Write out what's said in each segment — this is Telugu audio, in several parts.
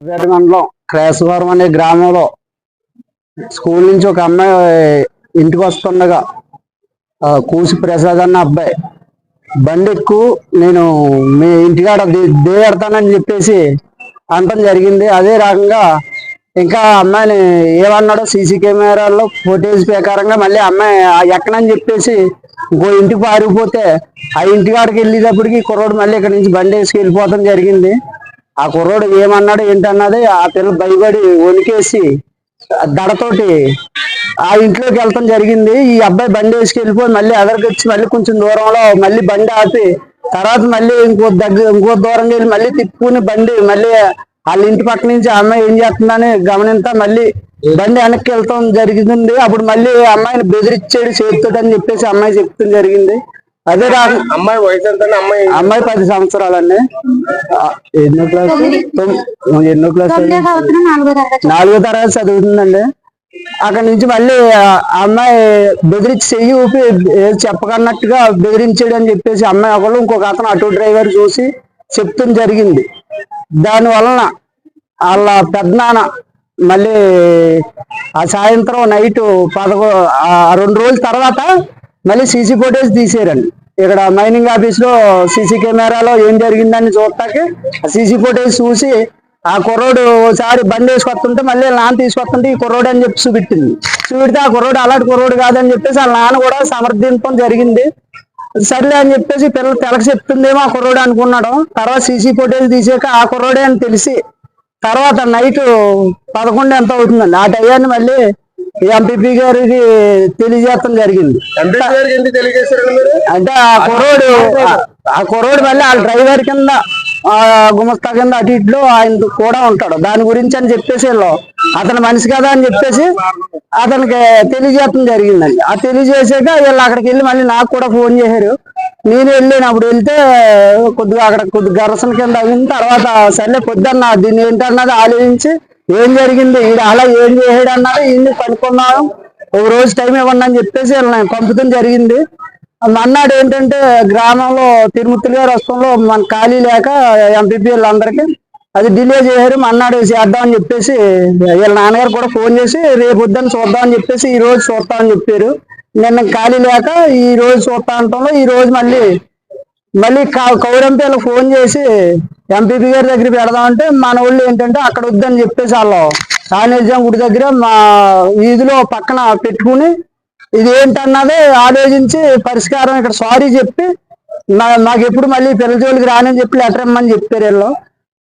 పేట మండలం క్రేసవరం అనే గ్రామంలో స్కూల్ నుంచి ఒక అమ్మాయి ఇంటికి వస్తుండగా కూసి ప్రసాద్ అన్న అబ్బాయి బండి ఎక్కువ నేను మీ ఇంటికాడ దే- దేవెడతానని చెప్పేసి అనటం జరిగింది. అదే రకంగా ఇంకా అమ్మాయిని ఏమన్నాడో సీసీ కెమెరాల్లో ఫోటేజ్ ప్రకారంగా మళ్ళీ అమ్మాయి ఆ ఎక్కనని చెప్పేసి ఇంకో ఇంటికి పారిపోతే ఆ ఇంటికాడికి వెళ్ళేటప్పటికి కుర్రోడు మళ్ళీ ఇక్కడ నుంచి బండి వేసుకు వెళ్ళిపోవడం జరిగింది. ఆ కుర్రోడు ఏమన్నాడు ఏంటన్నది ఆ పిల్ల భయపడి వణికేసి దడతోటి ఆ ఇంట్లోకి వెళ్ళటం జరిగింది. ఈ అబ్బాయి బండి వేసుకెళ్ళిపోయి మళ్ళీ ఎదరికొచ్చి మళ్ళీ కొంచెం దూరంలో మళ్ళీ బండి ఆపి తర్వాత మళ్ళీ ఇంకో దగ్గర ఇంకో దూరం వెళ్ళి మళ్ళీ తిప్పుకుని బండి మళ్ళీ వాళ్ళ ఇంటి పక్క నుంచి ఆ అమ్మాయి ఏం చేస్తుందని గమనింతా మళ్ళీ బండి వెనక్కి వెళ్తాం జరిగింది. అప్పుడు మళ్ళీ అమ్మాయిని బెదిరించాడు చేస్తుందని చెప్పేసి అమ్మాయి చెప్తాం జరిగింది. అదే రా. అమ్మాయి వయసు ఎంత అమ్మాయి అమ్మాయి పది సంవత్సరాలండి. ఆ, ఎన్నో క్లాస్? ఎన్నో క్లాస్ నాలుగో తరగతి చదువుతుందండి. అక్కడ నుంచి మళ్ళీ అమ్మాయి బెదిరించి చెయ్యి ఊపి ఏది చెప్పకన్నట్టుగా బెదిరించాడు అని చెప్పేసి అమ్మాయి ఒకళ్ళు ఇంకొక అతను ఆటో డ్రైవర్ చూసి చెప్తుంది జరిగింది. దాని వలన వాళ్ళ పెద్దనాన్న మళ్ళీ ఆ సాయంత్రం నైట్ పదకొ ఆ రెండు రోజుల తర్వాత మళ్ళీ సీసీ ఫోటేజ్ తీసేరండి ఇక్కడ మైనింగ్ ఆఫీస్లో సీసీ కెమెరాలో ఏం జరిగిందని చూడటానికి సీసీ ఫోటేజ్ చూసి ఆ కుర్రోడు ఒకసారి బండి వేసుకొస్తుంటే మళ్ళీ నాన్న తీసుకొస్తుంటే ఈ కుర్రోడు అని చెప్పి చూపెట్టింది. చూపెడితే ఆ కుర్రోడు అలాంటి కుర్రోడు కాదని చెప్పేసి ఆ నాన్న కూడా సమర్థించడం జరిగింది. సర్లే అని చెప్పేసి పిల్లలు తెలక చెప్తుందేమో ఆ కుర్రోడు అనుకున్నాడు. తర్వాత సీసీ ఫోటేజ్ తీసాక ఆ కుర్రోడే అని తెలిసి తర్వాత నైట్ పదకొండు ఎంత అవుతుందండి. ఆ టయాన్ని మళ్ళీ ఎంపీపీ గారికి తెలియజేయడం జరిగింది అంటే ఆ కుర్రోడు ఆ- కుర్రోడు మళ్ళీ ఆ డ్రైవర్ కింద గుమస్తా కింద అటు ఇట్లో ఆయన కూడా ఉంటాడు. దాని గురించి అని చెప్పేసి వీళ్ళు అతను మనిషి కదా అని చెప్పేసి అతనికి తెలియజేయడం జరిగిందండి. ఆ తెలియజేసాక వీళ్ళు అక్కడికి వెళ్ళి మళ్ళీ నాకు కూడా ఫోన్ చేశారు. నేను వెళ్ళాను. అప్పుడు వెళ్తే కొద్దిగా అక్కడ కొద్దిగా గరసన కింద అయిన తర్వాత సర్లే పొద్దున్న దీన్ని ఏంటన్నది ఆలోచించి ఏం జరిగింది? ఈడు అలా ఏం చేసాడు అన్నాడు? ఈయన్ని కనుక్కున్నాను ఒక రోజు టైం ఇవ్వండి అని చెప్పేసి వీళ్ళని జరిగింది. అన్నాడు ఏంటంటే గ్రామంలో తిరుమతులు గారు వస్తంలో మన ఖాళీ లేక ఎంపీపీ అందరికి అది డిలే చేశారు. మన్నాడు చేద్దామని చెప్పేసి వీళ్ళ నాన్నగారు కూడా ఫోన్ చేసి రేపు వద్దని చూద్దామని చెప్పేసి ఈ రోజు చూస్తామని చెప్పారు. నిన్న ఖాళీ లేక ఈ రోజు చూస్తా అంటంలో ఈ రోజు మళ్ళీ మళ్ళీ కౌరంపేలు ఫోన్ చేసి ఎంపీపీ గారి దగ్గర పెడదామంటే మన వాళ్ళు ఏంటంటే అక్కడ వద్దని చెప్పేసి వాళ్ళు ఆంజనేయ గుడి దగ్గర మా వీధిలో పక్కన పెట్టుకుని ఇది ఏంటన్నది ఆలోచించి పరిష్కారం ఇక్కడ సారీ చెప్పి మా- మాకు ఎప్పుడు మళ్ళీ పిల్లల జోలికి రానని చెప్పి లెటర్ ఇమ్మని చెప్పారు వీళ్ళు.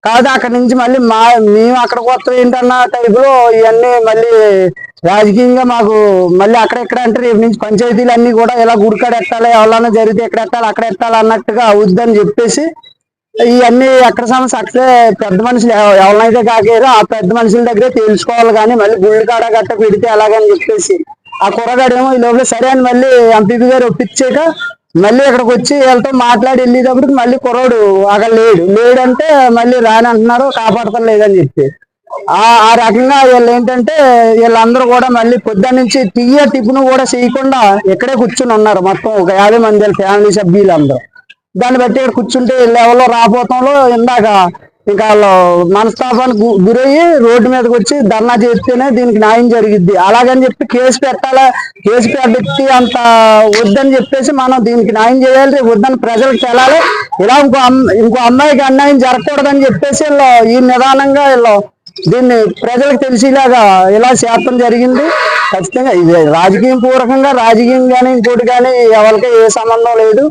కాదు అక్కడ నుంచి మళ్ళీ మా మేము అక్కడ కొత్త ఏంటన్న టైపులో ఇవన్నీ మళ్ళీ రాజకీయంగా మాకు మళ్ళీ అక్కడ ఎక్కడ అంటే రేపు నుంచి పంచాయతీలు అన్ని కూడా ఇలా గుడికాడ ఎట్టాలి ఎవరన్నా జరిగితే ఎక్కడ ఎట్టాలి అక్కడ ఎట్టాలి అన్నట్టుగా అవుద్దని చెప్పేసి ఇవన్నీ ఎక్కడ సమస్య? అక్కడే పెద్ద మనుషులు ఎవరినైతే కాకేరో ఆ పెద్ద మనుషుల దగ్గరే తెలుసుకోవాలి కానీ మళ్ళీ గుళ్ళు కాడ గట్ట పెడితే ఎలాగని చెప్పేసి. ఆ కుర్రగాడేమో ఈ లోపల సరే అని మళ్ళీ ఎంపీపీ గారు ఒప్పించాక మళ్ళీ ఇక్కడికి వచ్చి వీళ్ళతో మాట్లాడి వెళ్ళేటప్పటికి మళ్ళీ కుర్రోడు అక్కడ లేడు. లేడంటే మళ్ళీ రాని అంటున్నారు కాపాడతాం లేదని చెప్పి. ఆ రకంగా వీళ్ళు ఏంటంటే వీళ్ళందరూ కూడా మళ్ళీ పొద్దున్న నుంచి తీయ టిఫిన్ కూడా చేయకుండా ఇక్కడే కూర్చుని ఉన్నారు మొత్తం ఒక యాభై మంది ఫ్యామిలీ సభ్యులు అందరూ దాన్ని బట్టి ఇక్కడ కూర్చుంటే లెవెల్లో రాబోతంలో ఇందాక ఇంకా వాళ్ళు మనస్తాపానికి గురయ్యి రోడ్డు మీదకి వచ్చి ధర్నా చేస్తేనే దీనికి న్యాయం జరిగిద్ది. అలాగని చెప్పి కేసు పెట్టాలా? కేసు పెట్టి అంత వద్దని చెప్పేసి మనం దీనికి న్యాయం చేయాలి వద్దని ప్రజలకు తెలాలి. ఇలా ఇంకో ఇంకో అమ్మాయికి అన్యాయం జరగకూడదని చెప్పేసి వీళ్ళు ఈ నిదానంగా వీళ్ళు దీన్ని ప్రజలకు తెలిసేలాగా ఇలా చేయటం జరిగింది. ఖచ్చితంగా ఇది రాజకీయం పూర్వకంగా రాజకీయం కానీ ఇంకోటి కానీ ఎవరికి ఏ సంబంధం లేదు.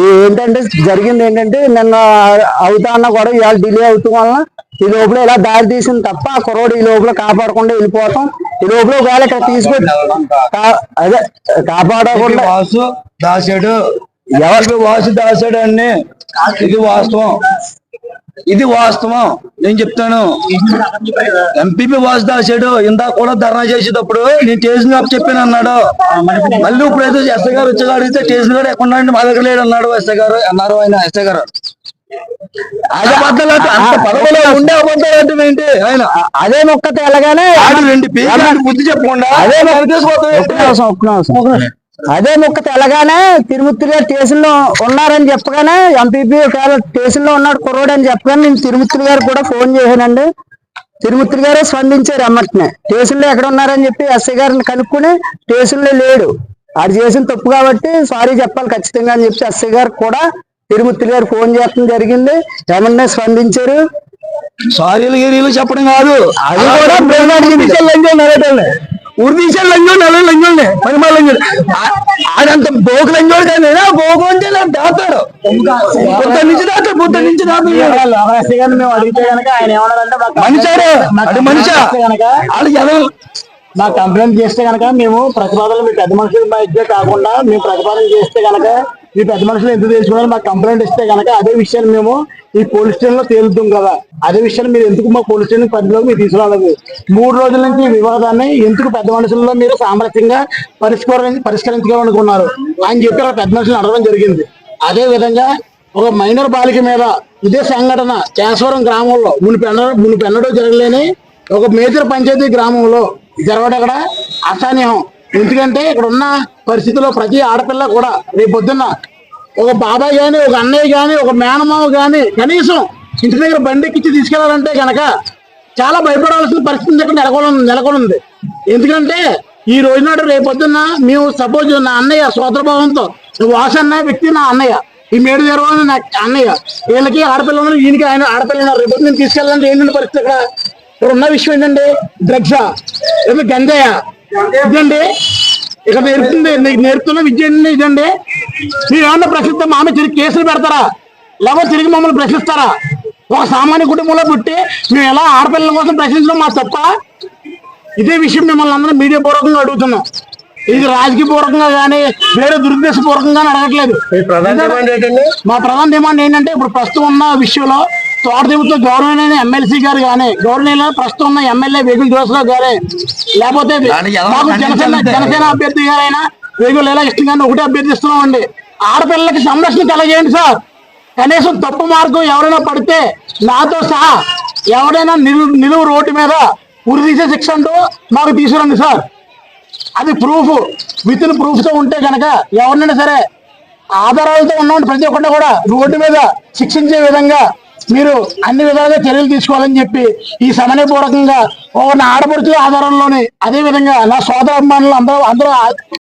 ఏంటంటే జరిగింది ఏంటంటే నిన్న అవుతా అన్న కూడా ఇవాళ డిలే అవుతాం వలన ఈ లోపల ఇలా దారి తీసింది తప్ప ఆ కుర్రోడు ఈ లోపల కాపాడకుండా వెళ్ళిపోతాం. ఈ లోపల ఒకవేళ ఇక్కడ తీసుకొచ్చి అదే కాపాడకుండా వాసు దాసాడు. ఎవరికి వాసు దాసాడు అన్ని ఇది వాస్తవం. ఇది వాస్తవం. నేను చెప్తాను. ఎంపీపీ వాసు దాసాడు ఇందాక కూడా ధర్నా చేసేటప్పుడు నేను అప్ చెప్పాను అన్నాడు. మళ్ళీ ఇప్పుడు ఏదో ఎస్ఐ గారు వచ్చి అడిగితే స్టేషన్ గారు ఎక్కడ? మా దగ్గర లేడు అన్నాడు ఎస్ఐ గారు అన్నారు ఆయన ఎస్ఐ గారు. అదే మొక్క తెలగానే బుద్ధి చెప్పకుండా అదే అదే. అదే మొక్క తెలగానే తిరుమతి గారు స్టేషన్లో ఉన్నారని చెప్పగానే ఎంపీపీ ఒకవేళ స్టేషన్లో ఉన్నాడు కుర్రోడు అని చెప్పగానే నేను తిరుమతి గారు కూడా ఫోన్ చేశానండి. తిరుమూర్తి గారే స్పందించారు అమ్మటినే. స్టేషన్లో ఎక్కడ ఉన్నారని చెప్పి ఎస్ఐ గారిని కనుక్కుని స్టేషన్లో లేడు. ఆడు చేసిన తప్పు కాబట్టి సారీ చెప్పాలి ఖచ్చితంగా అని చెప్పి ఎస్ఐ గారు కూడా తిరుమూర్తి గారు ఫోన్ చేయడం జరిగింది. ఏమన్నా స్పందించారు. సారీలు గిరీలు చెప్పడం కాదు. అది కూడా ఉరిదీశాలు లంజోడు నల్ల లంజోడిని పనిమాల లంజోడు ఆడంత బోకు లంజోడు కానీ బోకు అంటే నాకు దాతాడు పొద్దు నుంచి దాతాడు పొద్దు నుంచి దాతాడు మేము అడిగితే ఆయన మనిషాడు అది మనిషా. వాళ్ళు ఎవరు మా కంప్లైంట్ చేస్తే గనక మేము ప్రతిపాదనలు మీ పెద్ద మనుషుల మధ్య కాకుండా మేము ప్రతిపాదన చేస్తే గనక ఈ పెద్ద మనుషులు ఎందుకు తెలుసుకున్నారు? మాకు కంప్లైంట్ ఇస్తే కనుక అదే విషయాన్ని మేము ఈ పోలీస్ స్టేషన్లో తేలుతాం కదా. అదే విషయాన్ని మీరు ఎందుకు మా పోలీస్ స్టేషన్ పరిధిలోకి మీరు తీసుకురాలేదు? మూడు రోజుల నుంచి ఈ వివాదాన్ని ఎందుకు పెద్ద మనుషుల్లో మీరు సామరస్యంగా పరిష్కరి పరిష్కరించుకోవాలనుకున్నారు? అని చెప్పి అక్కడ పెద్ద మనుషులు అడగడం జరిగింది. అదే విధంగా ఒక మైనర్ బాలిక మీద ఇదే సంఘటన కేశవరం గ్రామంలో మునిపెన్న మునిపెన్నడూ జరగలేని ఒక మేజర్ పంచాయతీ గ్రామంలో జరగడం అక్కడ అసహనీయం ఎందుకంటే ఇక్కడ ఉన్న పరిస్థితిలో ప్రతి ఆడపిల్ల కూడా రేపు ఒక బాబాయ్ కానీ ఒక అన్నయ్య కానీ ఒక మేనమావ కానీ కనీసం ఇంటి దగ్గర బండి ఎక్కించి తీసుకెళ్ళాలంటే కనుక చాలా భయపడాల్సిన పరిస్థితి దగ్గర నెలకొని నెలకొనుంది. ఎందుకంటే ఈ రోజు నాడు రేపు మేము సపోజ్ నా అన్నయ్య సోదరభావంతో వాసు అన్నయ్య వ్యక్తి నా అన్నయ్య. ఈ మేడు తెరవని నా అన్నయ్య. వీళ్ళకి ఆడపిల్ల ఉన్నారు ఈయనకి ఆయన ఆడపిల్ల ఉన్నారు. రేపు నేను తీసుకెళ్ళాలంటే ఏంటంటే పరిస్థితి ఇక్కడ ఇక్కడ ఉన్న విషయం ఏంటంటే డ్రగ్సా? లేదా గంజాయా? ఇదండి. ఇక నేర్పుతుంది నేర్పుతున్న విద్య ఇదండి. మీరు ఏమన్నా ప్రశ్నిస్తే మా తిరిగి కేసులు పెడతారా? లేకపోతే తిరిగి మమ్మల్ని ప్రశ్నిస్తారా? ఒక సామాన్య కుటుంబంలో పుట్టి మేము ఎలా ఆడపిల్లల కోసం ప్రశ్నించడం మా తప్ప? ఇదే విషయం మిమ్మల్ని అందరం మీడియా పూర్వకంగా అడుగుతున్నాం. ఇది రాజకీయ పూర్వకంగా కానీ వేరే దురుద్దేశ పూర్వకంగా అడగట్లేదు. మా ప్రధాన డిమాండ్ ఏంటంటే ఇప్పుడు ప్రస్తుతం ఉన్న విషయంలో తోటదేవుతో గౌరవనీయ ఎమ్మెల్సీ గారు కానీ గౌరవనీయ ప్రస్తుతం ఉన్న ఎమ్మెల్యే వేగుల జోసరావు గారే లేకపోతే మాకు జనసేన? జనసేన అభ్యర్థి గారైనా వేగులు ఎలా ఇష్టం కానీ ఒకటే అభ్యర్థిస్తున్నాం అండి ఆడపిల్లలకి సంరక్షణ కలగేయండి సార్. కనీసం తప్పు మార్గం ఎవరైనా పడితే నాతో సహా ఎవరైనా నిలువు నిలువు రోడ్డు మీద ఉరి తీసే శిక్ష అంటూ మాకు తీసుకురండి సార్. అది ప్రూఫ్ విత్ ఇన్ ప్రూఫ్తో ఉంటే కనుక ఎవరినైనా సరే ఆధారాలతో ఉన్నవాడు ప్రతి ఒక్కరిని కూడా రోడ్డు మీద శిక్షించే విధంగా మీరు అన్ని విధాలుగా చర్యలు తీసుకోవాలని చెప్పి ఈ సమన్వయపూర్వకంగా ఒక నా ఆడపడుచు ఆధారంలోని అదే విధంగా నా సోదర అభిమానులు అందరూ అందరూ